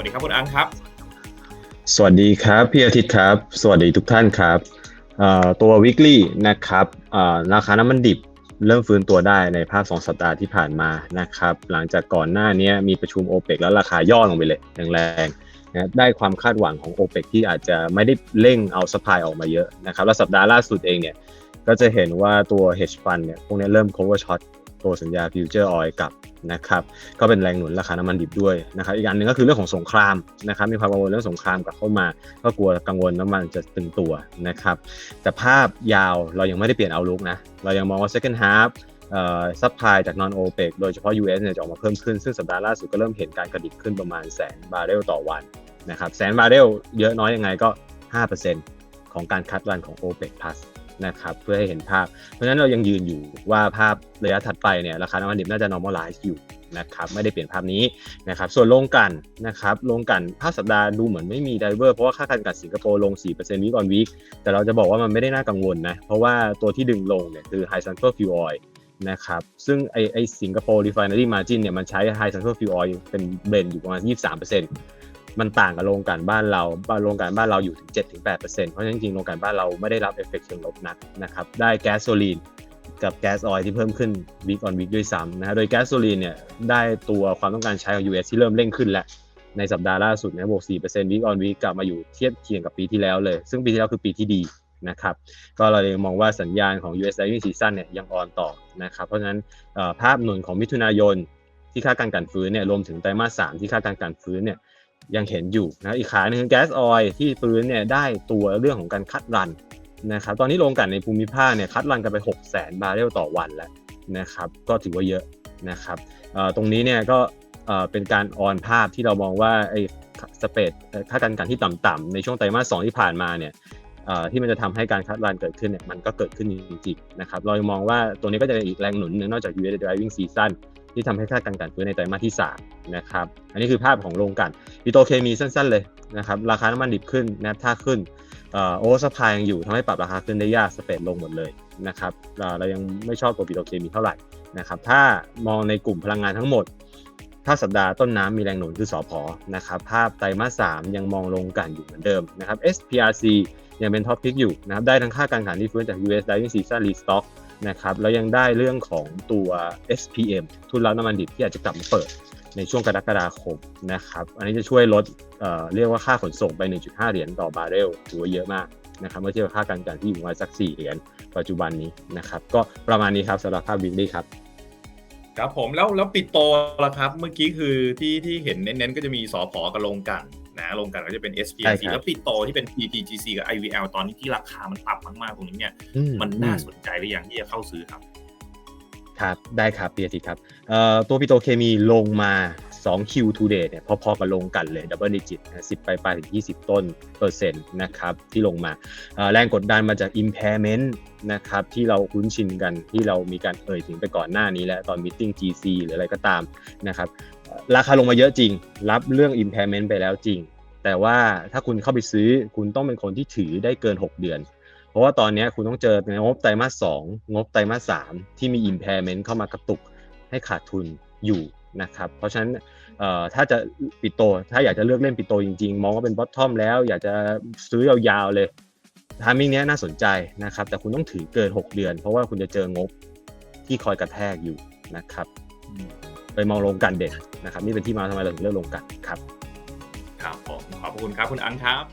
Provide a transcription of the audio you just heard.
วัสดีครับคุณอังครับ สวัสดีครับพี่อาทิตย์ครับ สวัสดีทุกท่านครับตัว weekly นะครับราคาน้ำมันดิบเริ่มฟื้นตัวได้ในภาค2สัปดาห์ที่ผ่านมานะครับ หลังจากก่อนหน้านี้มีประชุม o p e ปแล้วราคาย่อลงไปเลยแรงๆนะได้ความคาดหวังของ o p e ปที่อาจจะไม่ได้เร่งเอาสปายออกมาเยอะนะครับ แล้วสัปดาห์ล่าสุดเองเนี่ยก็จะเห็นว่าตัว hedge fund เนี่ยพวกนี้เริ่ม cover short ตัวสัญญา future oil กลับ นะครับก็เป็นแรงหนุนราคาน้ำมันดิบด้วยนะครับอีกอันหนึ่งก็คือเรื่องของสงครามนะครับมีความกังวลเรื่องสงครามกลับเข้ามา ก็กลัวกังวลน้ำมันจะตึงตัวนะครับแต่ภาพยาวเรายังไม่ได้เปลี่ยนเอาลุกนะเรายังมองว่า second half ซัพพลายจาก non OPEC โดยเฉพาะ US เนี่ยจะออกมาเพิ่มขึ้น ซึ่งสัปดาห์ล่าสุดก็เริ่มเห็นการกระดิกขึ้นประมาณแสนบาร์เรลต่อวันนะครับแสนบาร์เรลเยอะน้อยยังไงก็ 5%ของการคัดรันของ OPEC Plus นะครับเพื่อให้เห็นภาพ เพราะฉะนั้นเรายังยืนอยู่ว่าภาพระยะถัดไปเนี่ยราคาน้ำมันดิบน่าจะ normalize อยู่นะครับไม่ได้เปลี่ยนภาพนี้นะครับส่วนลงกันนะครับลงกันภาพสัปดาห์ดูเหมือนไม่มีไดเวอร์เพราะว่าค่าการกันสิงคโปร์ลง 4%วีคออนวีคแต่เราจะบอกว่ามันไม่ได้น่ากังวลนะเพราะว่าตัวที่ดึงลงเนี่ยคือ High Sulfur Fuel Oil นะครับซึ่งไอไอสิงคโปร์ refinery margin เนี่ยมันใช้ High Sulfur Fuel Oil เป็นเบนอยู่ประมาณ 23% มันต่างกับโรงกลันบ้านเราโรงกลันบ้านเราอยู่ถึง 7-8%เพราะฉะนั้นจริงๆโรงกลันบ้านเราไม่ได้รับเอฟเฟกต์เชิงลบนักนะครับ ได้แก๊สโซลีนกับแก๊สออยที่เพิ่มขึ้น week on week ด้วยซ้ำนะฮะ โดยแก๊สโซลีนเนี่ยได้ตัวความต้องการใช้ของ US ที่เริ่มเร่งขึ้นแล้ว ในสัปดาห์ล่าสุดเนี่ยบวก4% week on week กลับมาอยู่เทียบเคียงกับปีที่แล้วเลย ซึ่งปีที่แล้วคือปีที่ดีนะครับ ก็เราเลยมองว่าสัญญาณของ US driving season เนี่ยยังออนต่อนะครับ เพราะฉะนั้นภาพหนุนของมิถุนายนที่ค่าการกันฟื้นเนี่ยรวมถึงไตรมาสสามที่ค่าการกันฟื้นเนี่ย ยังเห็นอยู่นะอีกขาหนึ่งแก๊สออยที่ฟื้นเนี่ยได้ตัวเรื่องของการคัดรันนะครับตอนนี้โรงกันในภูมิภาคเนี่ยคัดรันกันไป 6 0 0 0 0 0 บาร์เรลต่อวันแล้วนะครับก็ถือว่าเยอะนะครับตรงนี้เนี่ยก็เป็นการออนภาพที่เรามองว่าไอ้สเปดค่าการกันที่ต่ำๆในช่วงไตรมาสสองที่ผ่านมาเนี่ยที่มันจะทำให้การคัดลานเกิดขึ้นเนี่ยมันก็เกิดขึ้นจริงๆนะครับเรามองว่าตัวนี้ก็จะเป็นอีกแรงหนุนหนึ่งนอกจาก US driving season ที่ทำให้ค่าการกันฟื้นในไตรมาสที่3นะครับอันนี้คือภาพของโรงกันปิโตรเคมีสั้น ๆ เลยนะครับราคาน้ำมันดิบขึ้นแนบท่าขึ้นโอเวอร์สปายยังอยู่ทำให้ปรับราคาขึ้นได้ยากสเปดลงหมดเลยนะครับเราเรายังไม่ชอบตัวปิโตรเคมีเท่าไหร่นะครับถ้ามองในกลุ่มพลังงานทั้งหมดถ้าสัปดาห์ต้นน้ำมีแรงหนุนคือสอพอนะครับภาพไตรมาส3ยังมองลงกันอยู่เหมือนเดิมนะครับ SPRC ยังเป็นท็อปพิกอยู่นะครับได้ทั้งค่าการขันที่ฟื้นจาก US Diving Season Restock นะครับแล้วยังได้เรื่องของตัว SPM ทุนรับน้ำมันดิบที่อาจจะกลับมาเปิดในช่วงกรกฎาคมนะครับ อันนี้จะช่วยลดเเรียกว่าค่าขนส่งไป 1.5 เหรียญต่อบาร์เรลถือว่าเยอะมากนะครับเมื่อเทียบกับค่าการกันที่อยู่ประมาณสัก 4 เหรียญปัจจุบันนี้นะครับ ก็ประมาณนี้ครับสำหรับภาพวินดี้ครับครับผมแล้วแล้วปิดโตละครับ เมื่อกี้คือที่ที่เห็นเน้นๆ ก็จะมีสอพอกับโรงกัน นะโรงกลันก็จะเป็นใช่ SPC ครับแล้วปิดโตที่เป็น PTGC กับ IVL ตอนนี้ที่ราคามันต่ำมากๆตรงนี้เนี่ยอืมันน่าสนใจหรือยังที่จะเข้าซื้อครับครับได้ครับพี่อาทิตย์ครับเอ่อตัวปิโตรเคมีลงมา 2 Q to date เนี่ยพอๆกับลงกันเลยดับเบิลดิจิตนะ10 ไปปลายถึง 20 ต้นเปอร์เซ็นต์นะครับที่ลงมาเอ่อแรงกดดันมาจาก impairment นะครับที่เราคุ้นชินกันที่เรามีการเอ่ยถึงไปก่อนหน้านี้แล้วตอน meeting GC หรืออะไรก็ตามนะครับเอ่อราคาลงมาเยอะจริง รับเรื่อง impairment ไปแล้วจริง แต่ว่าถ้าคุณเข้าไปซื้อคุณต้องเป็นคนที่ถือได้เกิน 6 เดือน เพราะว่าตอนนี้คุณต้องเจองบไตรมาสสองงบไตรมาสสามที่มี impairment เข้ามากระตุกให้ขาดทุนอยู่นะครับ เพราะฉะนั้นเอ่อถ้าจะปิดโต ถ้าอยากจะเลือกเล่นปิดโตจริงๆ มองว่าเป็น bottom แล้ว อยากจะซื้อยาวๆเลยทามิ่งนี้ยน่าสนใจนะครับ แต่คุณต้องถือเกิน 6 เดือน เพราะว่าคุณจะเจองบที่คอยกระแทกอยู่นะครับ ไปมองลงกันเด็ดนะครับ นี่เป็นที่มาทำไมเราถึงเลือกลงกันครับ ผมขอบคุณครับคุณอังครับ